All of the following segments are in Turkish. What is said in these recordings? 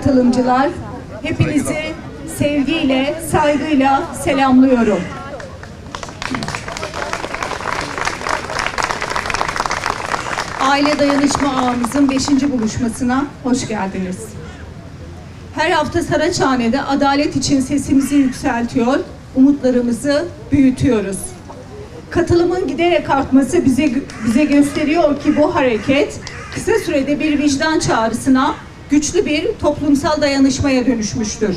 katılımcılar, hepinizi sevgiyle, saygıyla selamlıyorum. Aile Dayanışma Ağımızın 5. buluşmasına hoş geldiniz. Her hafta Saraçhane'de adalet için sesimizi yükseltiyor, umutlarımızı büyütüyoruz. Katılımın giderek artması bize bize gösteriyor ki bu hareket kısa sürede bir vicdan çağrısına, güçlü bir toplumsal dayanışmaya dönüşmüştür.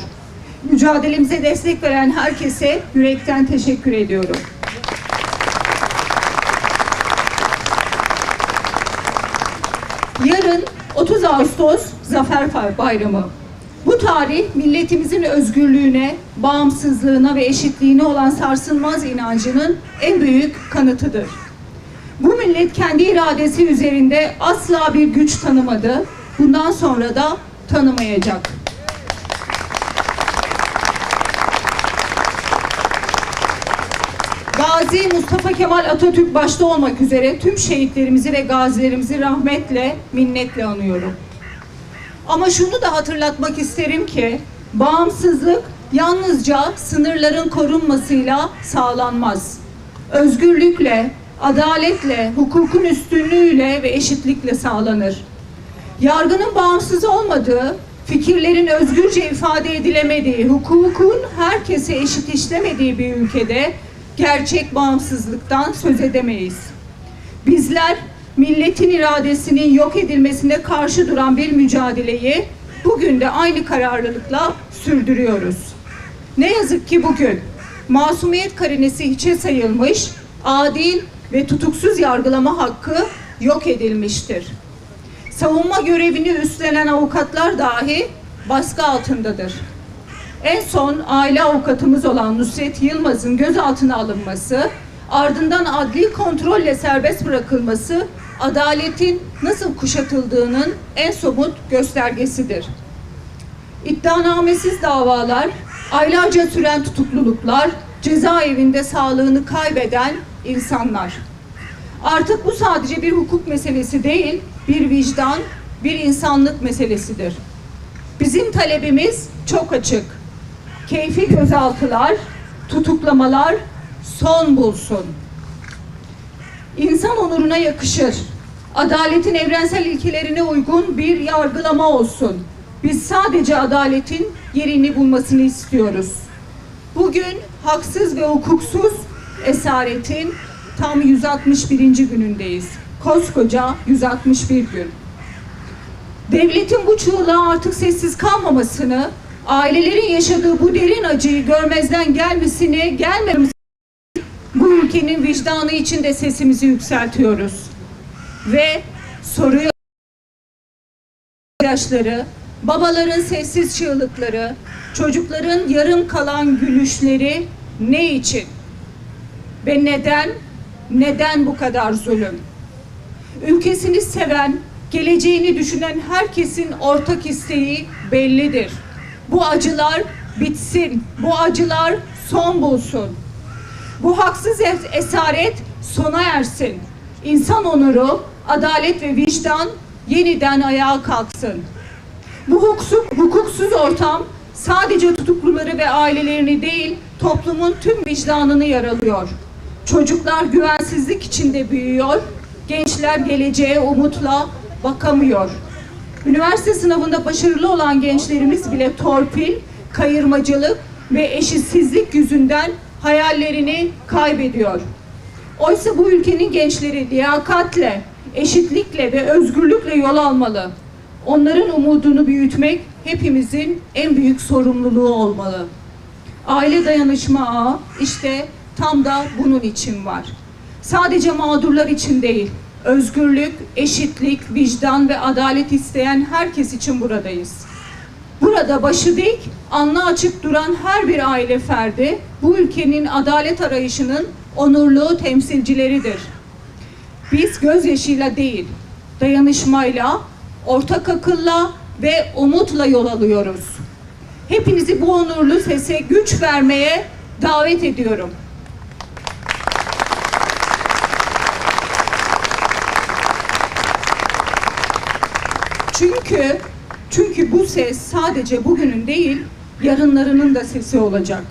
Mücadelemize destek veren herkese yürekten teşekkür ediyorum. Yarın 30 Ağustos Zafer Bayramı. Bu tarih milletimizin özgürlüğüne, bağımsızlığına ve eşitliğine olan sarsılmaz inancının en büyük kanıtıdır. Bu millet kendi iradesi üzerinde asla bir güç tanımadı. Bundan sonra da tanımayacak. Gazi Mustafa Kemal Atatürk başta olmak üzere tüm şehitlerimizi ve gazilerimizi rahmetle, minnetle anıyorum. Ama şunu da hatırlatmak isterim ki bağımsızlık yalnızca sınırların korunmasıyla sağlanmaz. Özgürlükle, adaletle, hukukun üstünlüğüyle ve eşitlikle sağlanır. Yargının bağımsız olmadığı, fikirlerin özgürce ifade edilemediği, hukukun herkese eşit işlemediği bir ülkede gerçek bağımsızlıktan söz edemeyiz. Bizler milletin iradesinin yok edilmesine karşı duran bir mücadeleyi bugün de aynı kararlılıkla sürdürüyoruz. Ne yazık ki bugün masumiyet karinesi hiçe sayılmış, adil ve tutuksuz yargılama hakkı yok edilmiştir. Savunma görevini üstlenen avukatlar dahi baskı altındadır. En son aile avukatımız olan Nusret Yılmaz'ın gözaltına alınması, ardından adli kontrolle serbest bırakılması adaletin nasıl kuşatıldığının en somut göstergesidir. İddianamesiz davalar, aylarca süren tutukluluklar, cezaevinde sağlığını kaybeden insanlar. Artık bu sadece bir hukuk meselesi değil, bir vicdan, bir insanlık meselesidir. Bizim talebimiz çok açık. Keyfi gözaltılar, tutuklamalar son bulsun. İnsan onuruna yakışır. Adaletin evrensel ilkelerine uygun bir yargılama olsun. Biz sadece adaletin yerini bulmasını istiyoruz. Bugün haksız ve hukuksuz esaretin tam 161. günündeyiz. Koskoca 161 gün. Devletin bu çığlığa artık sessiz kalmamasını, ailelerin yaşadığı bu derin acıyı görmezden gelmesini, gelmemesini bu ülkenin vicdanı için de sesimizi yükseltiyoruz. Ve soruyor yaşları, babaların sessiz çığlıkları, çocukların yarım kalan gülüşleri ne için? Ve neden, neden bu kadar zulüm? Ülkesini seven, geleceğini düşünen herkesin ortak isteği bellidir. Bu acılar bitsin, bu acılar son bulsun. Bu haksız esaret sona ersin. İnsan onuru, adalet ve vicdan yeniden ayağa kalksın. Bu hukuksuz, hukuksuz ortam sadece tutukluları ve ailelerini değil, toplumun tüm vicdanını yaralıyor. Çocuklar güvensizlik içinde büyüyor, gençler geleceğe umutla bakamıyor. Üniversite sınavında başarılı olan gençlerimiz bile torpil, kayırmacılık ve eşitsizlik yüzünden hayallerini kaybediyor. Oysa bu ülkenin gençleri liyakatle, eşitlikle ve özgürlükle yol almalı. Onların umudunu büyütmek hepimizin en büyük sorumluluğu olmalı. Aile dayanışma ağı işte tam da bunun için var. Sadece mağdurlar için değil, özgürlük, eşitlik, vicdan ve adalet isteyen herkes için buradayız. Burada başı dik, alnı açık duran her bir aile ferdi bu ülkenin adalet arayışının onurlu temsilcileridir. Biz gözyaşıyla değil, dayanışmayla, ortak akılla ve umutla yol alıyoruz. Hepinizi bu onurlu sese güç vermeye davet ediyorum. Çünkü Çünkü bu ses sadece bugünün değil, yarınlarının da sesi olacak.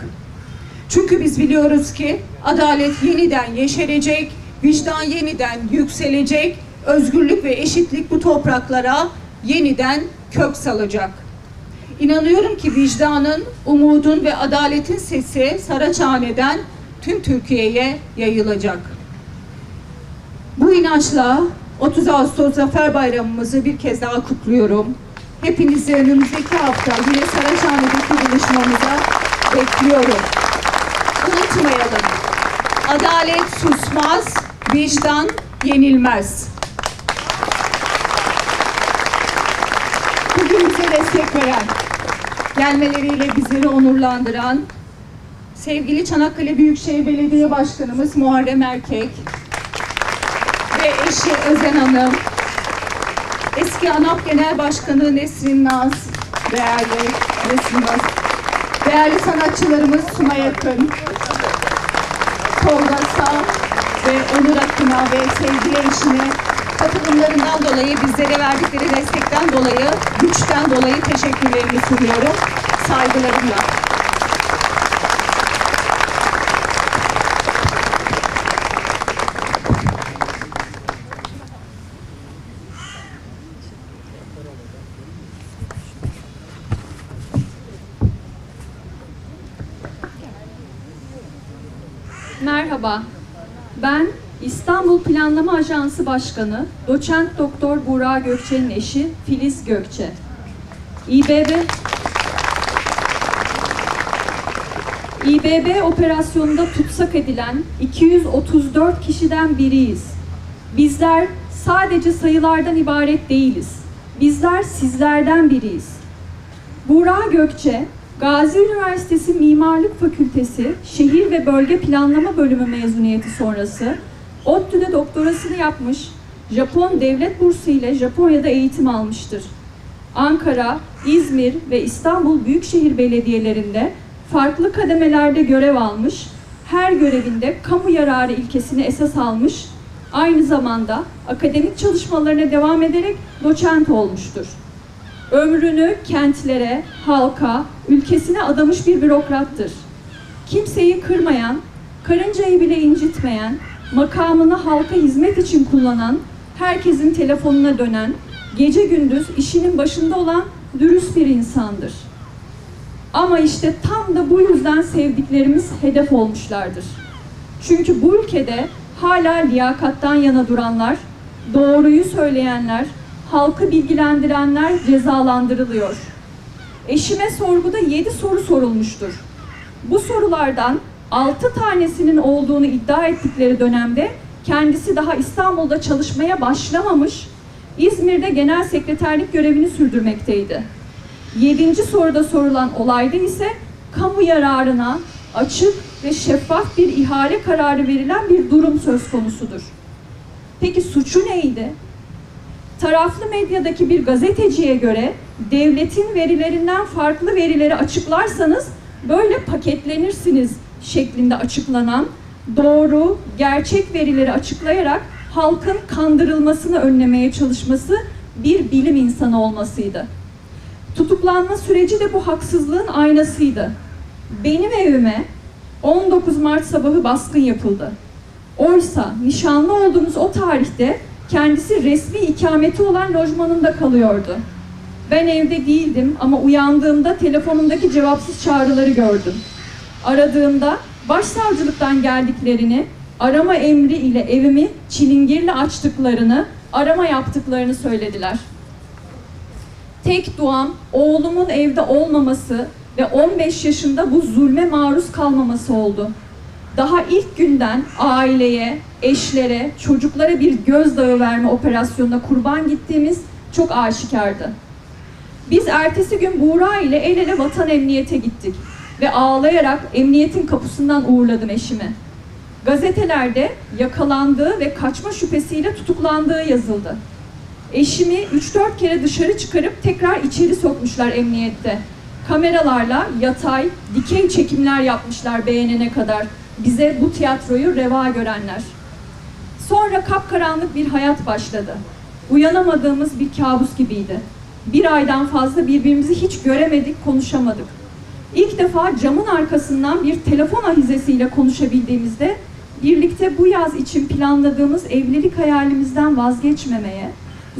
Çünkü biz biliyoruz ki adalet yeniden yeşerecek, vicdan yeniden yükselecek, özgürlük ve eşitlik bu topraklara yeniden kök salacak. İnanıyorum ki vicdanın, umudun ve adaletin sesi Saraçhane'den tüm Türkiye'ye yayılacak. Bu inançla 30 Ağustos Zafer Bayramımızı bir kez daha kutluyorum. Hepinizi önümüzdeki hafta yine Saraçhane'deki buluşmamıza bekliyorum. Unutmayalım. Adalet susmaz, vicdan yenilmez. Bugün bize destek veren, gelmeleriyle bizleri onurlandıran sevgili Çanakkale Büyükşehir Belediye Başkanımız Muharrem Erkek eşi Özen Hanım, eski ANAP Genel Başkanı Nesrin Naz, değerli Nesrin Naz, değerli sanatçılarımız Sunay Akın, Tolga Sağ ve Onur Akın'a ve sevgili eşine katılımlarından dolayı, bizlere verdikleri destekten dolayı, güçten dolayı teşekkürlerimi sunuyorum. Saygılarımla. Merhaba. Ben İstanbul Planlama Ajansı Başkanı Doçent Doktor Burak Gökçe'nin eşi Filiz Gökçe. İBB İBB operasyonunda tutsak edilen 234 kişiden biriyiz. Bizler sadece sayılardan ibaret değiliz. Bizler sizlerden biriyiz. Burak Gökçe, Gazi Üniversitesi Mimarlık Fakültesi Şehir ve Bölge Planlama Bölümü mezuniyeti sonrası ODTÜ'de doktorasını yapmış, Japon devlet bursu ile Japonya'da eğitim almıştır. Ankara, İzmir ve İstanbul Büyükşehir Belediyelerinde farklı kademelerde görev almış, her görevinde kamu yararı ilkesini esas almış, aynı zamanda akademik çalışmalarına devam ederek doçent olmuştur. Ömrünü kentlere, halka, ülkesine adamış bir bürokrattır. Kimseyi kırmayan, karıncayı bile incitmeyen, makamını halka hizmet için kullanan, herkesin telefonuna dönen, gece gündüz işinin başında olan dürüst bir insandır. Ama işte tam da bu yüzden sevdiklerimiz hedef olmuşlardır. Çünkü bu ülkede hala liyakattan yana duranlar, doğruyu söyleyenler, halkı bilgilendirenler cezalandırılıyor. Eşime sorguda 7 soru sorulmuştur. Bu sorulardan 6 tanesinin olduğunu iddia ettikleri dönemde kendisi daha İstanbul'da çalışmaya başlamamış, İzmir'de genel sekreterlik görevini sürdürmekteydi. Yedinci soruda sorulan olayda ise kamu yararına açık ve şeffaf bir ihale kararı verilen bir durum söz konusudur. Peki suçu neydi? Taraflı medyadaki bir gazeteciye göre devletin verilerinden farklı verileri açıklarsanız böyle paketlenirsiniz şeklinde açıklanan doğru, gerçek verileri açıklayarak halkın kandırılmasını önlemeye çalışması bir bilim insanı olmasıydı. Tutuklanma süreci de bu haksızlığın aynasıydı. Benim evime 19 Mart sabahı baskın yapıldı. Oysa nişanlı olduğumuz o tarihte kendisi resmi ikameti olan lojmanında kalıyordu. Ben evde değildim ama uyandığımda telefonumdaki cevapsız çağrıları gördüm. Aradığımda başsavcılıktan geldiklerini, arama emri ile evimi çilingirle açtıklarını, arama yaptıklarını söylediler. Tek duam oğlumun evde olmaması ve 15 yaşında bu zulme maruz kalmaması oldu. Daha ilk günden aileye, eşlere, çocuklara bir gözdağı verme operasyonuna kurban gittiğimiz çok aşikardı. Biz ertesi gün Buğra ile el ele vatan emniyete gittik ve ağlayarak emniyetin kapısından uğurladım eşimi. Gazetelerde yakalandığı ve kaçma şüphesiyle tutuklandığı yazıldı. Eşimi 3-4 kere dışarı çıkarıp tekrar içeri sokmuşlar emniyette. Kameralarla yatay, dikey çekimler yapmışlar beğenene kadar. Bize bu tiyatroyu reva görenler. Sonra kapkaranlık bir hayat başladı. Uyanamadığımız bir kabus gibiydi. Bir aydan fazla birbirimizi hiç göremedik, konuşamadık. İlk defa camın arkasından bir telefon ahizesiyle konuşabildiğimizde birlikte bu yaz için planladığımız evlilik hayalimizden vazgeçmemeye,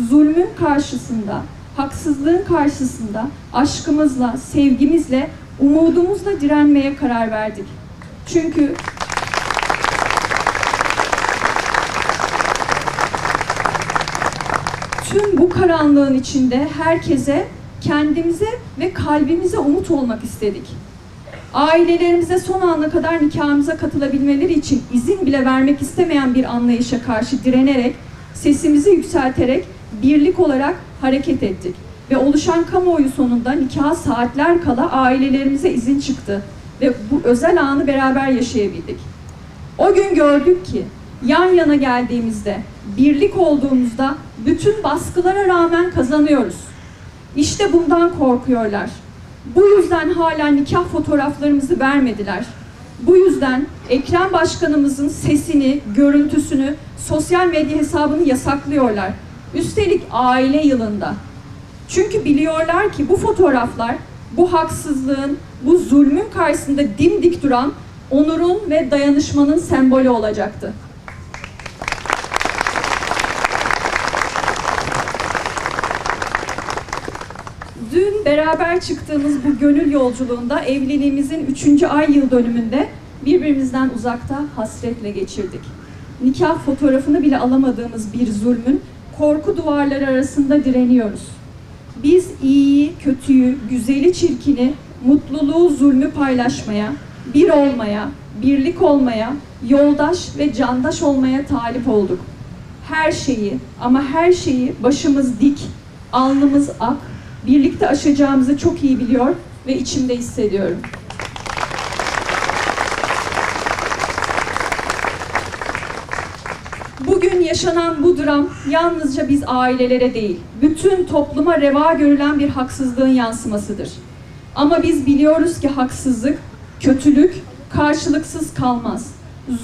zulmün karşısında, haksızlığın karşısında aşkımızla, sevgimizle, umudumuzla direnmeye karar verdik. Çünkü tüm bu karanlığın içinde herkese, kendimize ve kalbimize umut olmak istedik. Ailelerimize son ana kadar nikahımıza katılabilmeleri için izin bile vermek istemeyen bir anlayışa karşı direnerek, sesimizi yükselterek, birlik olarak hareket ettik. Ve oluşan kamuoyu sonunda nikaha saatler kala ailelerimize izin çıktı. Ve bu özel anı beraber yaşayabildik. O gün gördük ki yan yana geldiğimizde, birlik olduğumuzda bütün baskılara rağmen kazanıyoruz. İşte bundan korkuyorlar. Bu yüzden hala nikah fotoğraflarımızı vermediler. Bu yüzden Ekrem Başkanımızın sesini, görüntüsünü, sosyal medya hesabını yasaklıyorlar. Üstelik aile yılında. Çünkü biliyorlar ki bu fotoğraflar bu haksızlığın, bu zulmün karşısında dimdik duran onurun ve dayanışmanın sembolü olacaktı. Dün beraber çıktığımız bu gönül yolculuğunda evliliğimizin 3. ay yıl dönümünde birbirimizden uzakta hasretle geçirdik. Nikah fotoğrafını bile alamadığımız bir zulmün korku duvarları arasında direniyoruz. Biz iyiyi, kötüyü, güzeli, çirkini, mutluluğu, zulmü paylaşmaya, bir olmaya, birlik olmaya, yoldaş ve candaş olmaya talip olduk. Her şeyi ama her şeyi başımız dik, alnımız ak, birlikte aşacağımızı çok iyi biliyor ve içimde hissediyorum. Bugün yaşanan bu dram yalnızca biz ailelere değil, bütün topluma reva görülen bir haksızlığın yansımasıdır. Ama biz biliyoruz ki haksızlık, kötülük karşılıksız kalmaz.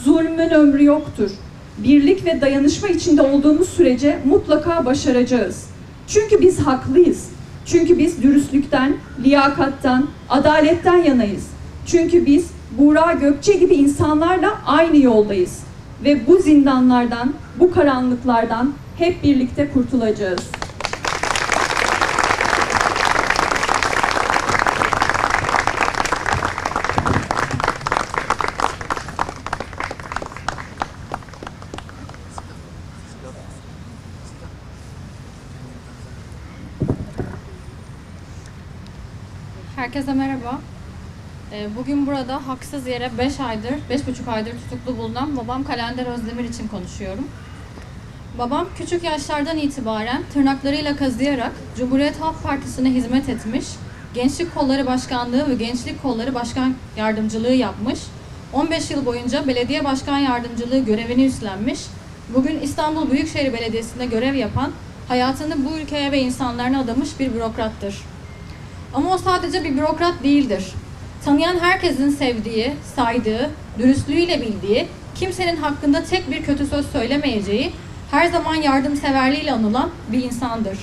Zulmün ömrü yoktur. Birlik ve dayanışma içinde olduğumuz sürece mutlaka başaracağız. Çünkü biz haklıyız. Çünkü biz dürüstlükten, liyakattan, adaletten yanayız. Çünkü biz Buğra Gökçe gibi insanlarla aynı yoldayız. Ve bu zindanlardan, bu karanlıklardan hep birlikte kurtulacağız. Herkese merhaba. Ee, Bugün burada haksız yere 5 aydır, 5,5 aydır tutuklu bulunan babam Kalender Özdemir için konuşuyorum. Babam küçük yaşlardan itibaren tırnaklarıyla kazıyarak Cumhuriyet Halk Partisi'ne hizmet etmiş, Gençlik Kolları Başkanlığı ve Gençlik Kolları Başkan Yardımcılığı yapmış, 15 yıl boyunca belediye başkan yardımcılığı görevini üstlenmiş, bugün İstanbul Büyükşehir Belediyesi'nde görev yapan, hayatını bu ülkeye ve insanlarına adamış bir bürokrattır. Ama o sadece bir bürokrat değildir. Tanıyan herkesin sevdiği, saydığı, dürüstlüğüyle bildiği, kimsenin hakkında tek bir kötü söz söylemeyeceği, her zaman yardımseverliğiyle anılan bir insandır.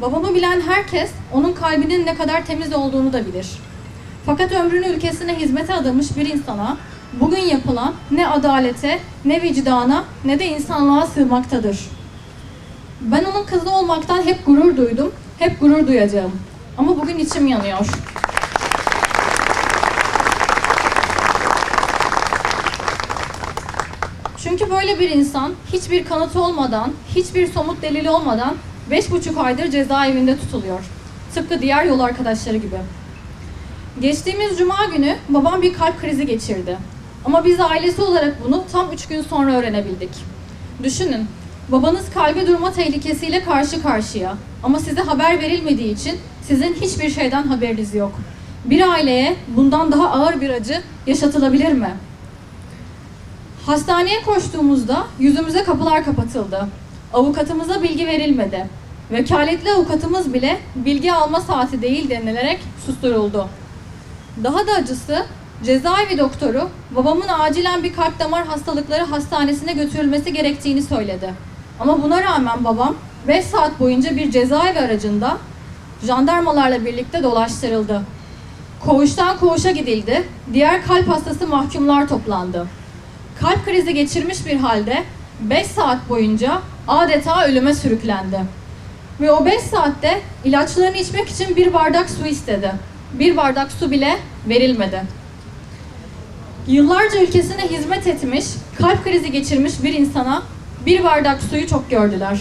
Babamı bilen herkes onun kalbinin ne kadar temiz olduğunu da bilir. Fakat ömrünü ülkesine hizmete adamış bir insana bugün yapılan ne adalete, ne vicdana, ne de insanlığa sığmaktadır. Ben onun kızı olmaktan hep gurur duydum, hep gurur duyacağım. Ama bugün içim yanıyor. Çünkü böyle bir insan hiçbir kanıtı olmadan, hiçbir somut delili olmadan 5,5 aydır cezaevinde tutuluyor. Tıpkı diğer yol arkadaşları gibi. Geçtiğimiz cuma günü babam bir kalp krizi geçirdi. Ama biz ailesi olarak bunu tam 3 gün sonra öğrenebildik. Düşünün, babanız kalbe durma tehlikesiyle karşı karşıya. Ama size haber verilmediği için sizin hiçbir şeyden haberiniz yok. Bir aileye bundan daha ağır bir acı yaşatılabilir mi? Hastaneye koştuğumuzda yüzümüze kapılar kapatıldı. Avukatımıza bilgi verilmedi. Vekaletli avukatımız bile bilgi alma saati değil denilerek susturuldu. Daha da acısı cezaevi doktoru babamın acilen bir kalp damar hastalıkları hastanesine götürülmesi gerektiğini söyledi. Ama buna rağmen babam 5 saat boyunca bir cezaevi aracında jandarmalarla birlikte dolaştırıldı. Koğuştan koğuşa gidildi. Diğer kalp hastası mahkumlar toplandı. Kalp krizi geçirmiş bir halde 5 saat boyunca adeta ölüme sürüklendi. Ve o 5 saatte ilaçlarını içmek için bir bardak su istedi. Bir bardak su bile verilmedi. Yıllarca ülkesine hizmet etmiş, kalp krizi geçirmiş bir insana bir bardak suyu çok gördüler.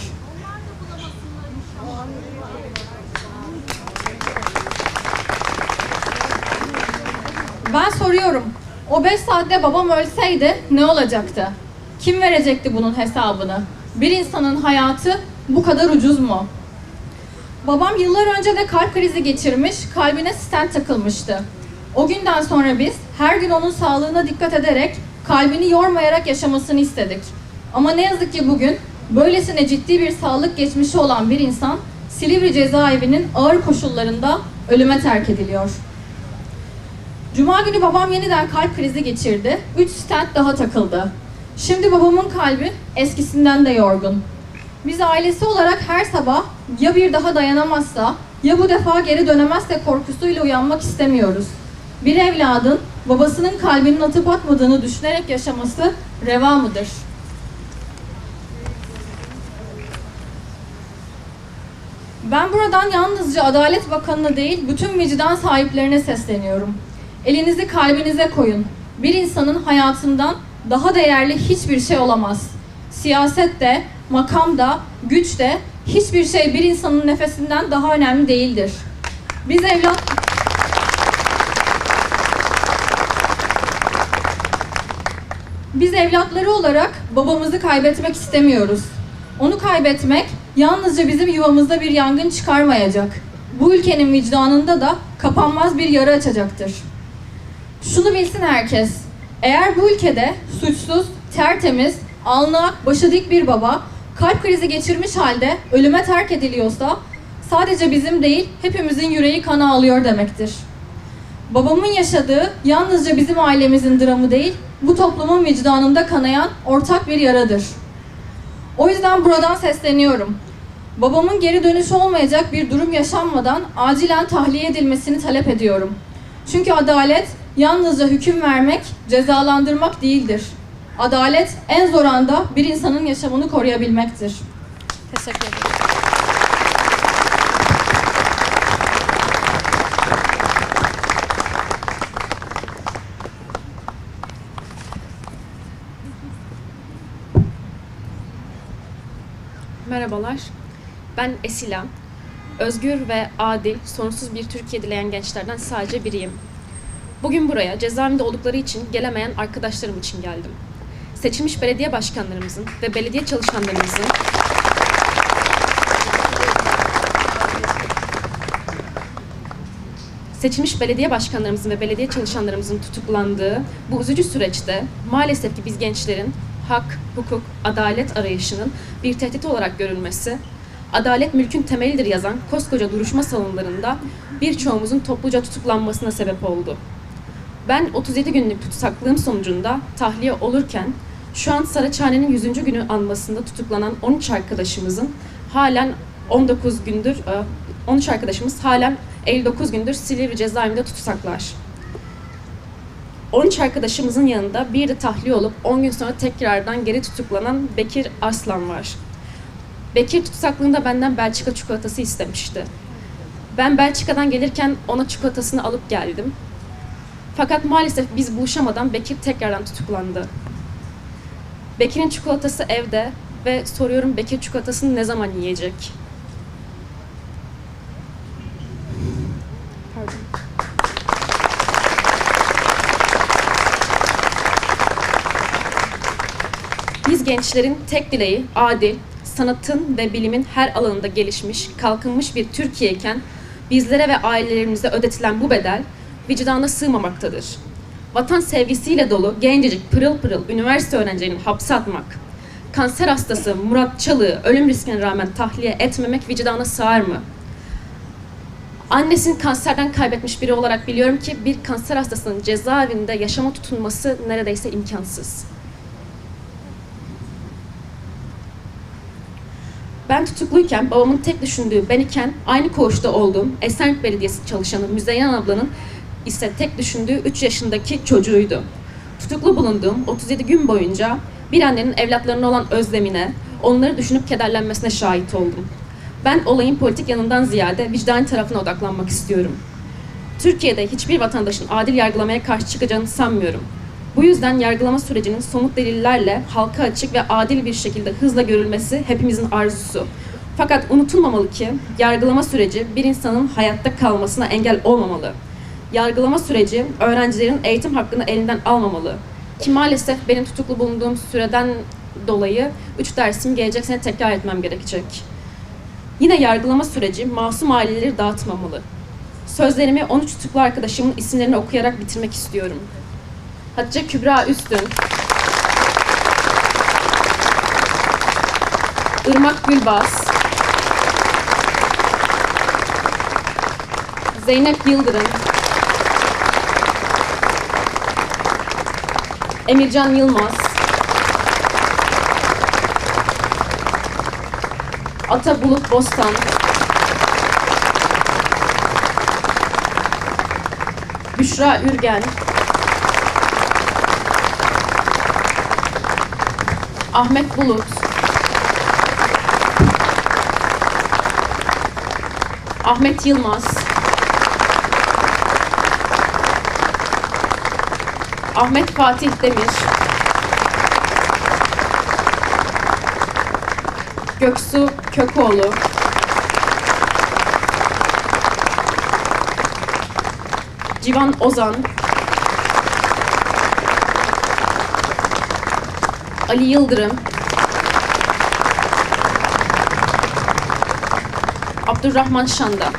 Ben soruyorum, o 5 saatte babam ölseydi ne olacaktı? Kim verecekti bunun hesabını? Bir insanın hayatı bu kadar ucuz mu? Babam yıllar önce de kalp krizi geçirmiş, kalbine stent takılmıştı. O günden sonra biz her gün onun sağlığına dikkat ederek kalbini yormayarak yaşamasını istedik. Ama ne yazık ki bugün böylesine ciddi bir sağlık geçmişi olan bir insan Silivri cezaevinin ağır koşullarında ölüme terk ediliyor. Cuma günü babam yeniden kalp krizi geçirdi. 3 stent daha takıldı. Şimdi babamın kalbi eskisinden de yorgun. Biz ailesi olarak her sabah ya bir daha dayanamazsa ya bu defa geri dönemezse korkusuyla uyanmak istemiyoruz. Bir evladın babasının kalbinin atıp atmadığını düşünerek yaşaması reva mıdır? Ben buradan yalnızca Adalet Bakanı'na değil, bütün vicdan sahiplerine sesleniyorum. Elinizi kalbinize koyun. Bir insanın hayatından daha değerli hiçbir şey olamaz. Siyasette, makamda, güçte hiçbir şey bir insanın nefesinden daha önemli değildir. Biz evlat Biz evlatları olarak babamızı kaybetmek istemiyoruz. Onu kaybetmek yalnızca bizim yuvamızda bir yangın çıkarmayacak. Bu ülkenin vicdanında da kapanmaz bir yara açacaktır. Şunu bilsin herkes. Eğer bu ülkede suçsuz, tertemiz, alnı başı dik bir baba kalp krizi geçirmiş halde ölüme terk ediliyorsa sadece bizim değil hepimizin yüreği kana alıyor demektir. Babamın yaşadığı yalnızca bizim ailemizin dramı değil, bu toplumun vicdanında kanayan ortak bir yaradır. O yüzden buradan sesleniyorum. Babamın geri dönüşü olmayacak bir durum yaşanmadan acilen tahliye edilmesini talep ediyorum. Çünkü adalet yalnızca hüküm vermek, cezalandırmak değildir. Adalet en zor anda bir insanın yaşamını koruyabilmektir. Teşekkür ederim. Merhabalar, ben Esila. Özgür ve adil, sonsuz bir Türkiye dileyen gençlerden sadece biriyim. Bugün buraya cezaevinde oldukları için gelemeyen arkadaşlarım için geldim. Seçilmiş belediye başkanlarımızın ve belediye çalışanlarımızın seçilmiş belediye başkanlarımızın ve belediye çalışanlarımızın tutuklandığı bu üzücü süreçte maalesef ki biz gençlerin hak, hukuk, adalet arayışının bir tehdit olarak görülmesi, adalet mülkün temelidir yazan koskoca duruşma salonlarında birçoğumuzun topluca tutuklanmasına sebep oldu. Ben 37 günlük tutsaklığım sonucunda tahliye olurken şu an Saraçhane'nin 100. günü anmasında tutuklanan 13 arkadaşımızın halen 19 gündür, e, 13 arkadaşımız halen 59 gündür Silivri cezaevinde tutsaklar. 13 arkadaşımızın yanında bir de tahliye olup 10 gün sonra tekrardan geri tutuklanan Bekir Arslan var. Bekir tutsaklığında benden Belçika çikolatası istemişti. Ben Belçika'dan gelirken ona çikolatasını alıp geldim. Fakat maalesef biz buluşamadan Bekir tekrardan tutuklandı. Bekir'in çikolatası evde ve soruyorum Bekir çikolatasını ne zaman yiyecek? Biz gençlerin tek dileği adil, sanatın ve bilimin her alanında gelişmiş, kalkınmış bir Türkiye'yken bizlere ve ailelerimize ödetilen bu bedel vicdana sığmamaktadır. Vatan sevgisiyle dolu gencecik pırıl pırıl üniversite öğrencilerini hapse atmak, kanser hastası Murat Çalık'ı ölüm riskine rağmen tahliye etmemek vicdana sığar mı? Annesini kanserden kaybetmiş biri olarak biliyorum ki bir kanser hastasının cezaevinde yaşama tutunması neredeyse imkansız. Ben tutukluyken babamın tek düşündüğü ben iken aynı koğuşta olduğum Esenyurt Belediyesi çalışanı Müzeyyen ablanın ise tek düşündüğü 3 yaşındaki çocuğuydu. Tutuklu bulunduğum 37 gün boyunca bir annenin evlatlarına olan özlemine, onları düşünüp kederlenmesine şahit oldum. Ben olayın politik yanından ziyade vicdan tarafına odaklanmak istiyorum. Türkiye'de hiçbir vatandaşın adil yargılamaya karşı çıkacağını sanmıyorum. Bu yüzden yargılama sürecinin somut delillerle halka açık ve adil bir şekilde hızla görülmesi hepimizin arzusu. Fakat unutulmamalı ki yargılama süreci bir insanın hayatta kalmasına engel olmamalı. Yargılama süreci öğrencilerin eğitim hakkını elinden almamalı. Ki maalesef benim tutuklu bulunduğum süreden dolayı 3 dersimi gelecek sene tekrar etmem gerekecek. Yine yargılama süreci masum aileleri dağıtmamalı. Sözlerimi 13 tutuklu arkadaşımın isimlerini okuyarak bitirmek istiyorum. Hatice Kübra Üstün, Irmak Gülbaz, Zeynep Yıldırım, Emircan Yılmaz, Ata Bulut Bostan, Büşra Ürgen, Ahmet Bulut, Ahmet Yılmaz, Ahmet Fatih Demir, Göksu Kökoğlu, Civan Ozan, Ali Yıldırım, Abdurrahman Şanda.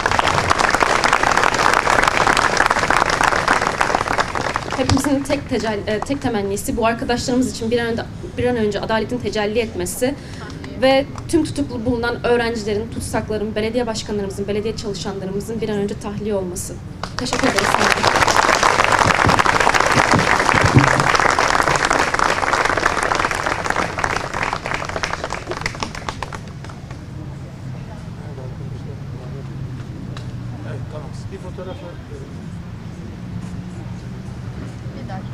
Hepimizin tek tecelli, e, tek temennisi bu arkadaşlarımız için bir an, önce, bir an önce adaletin tecelli etmesi ve tüm tutuklu bulunan öğrencilerin, tutsakların, belediye başkanlarımızın, belediye çalışanlarımızın bir an önce tahliye olması. Teşekkür ederiz.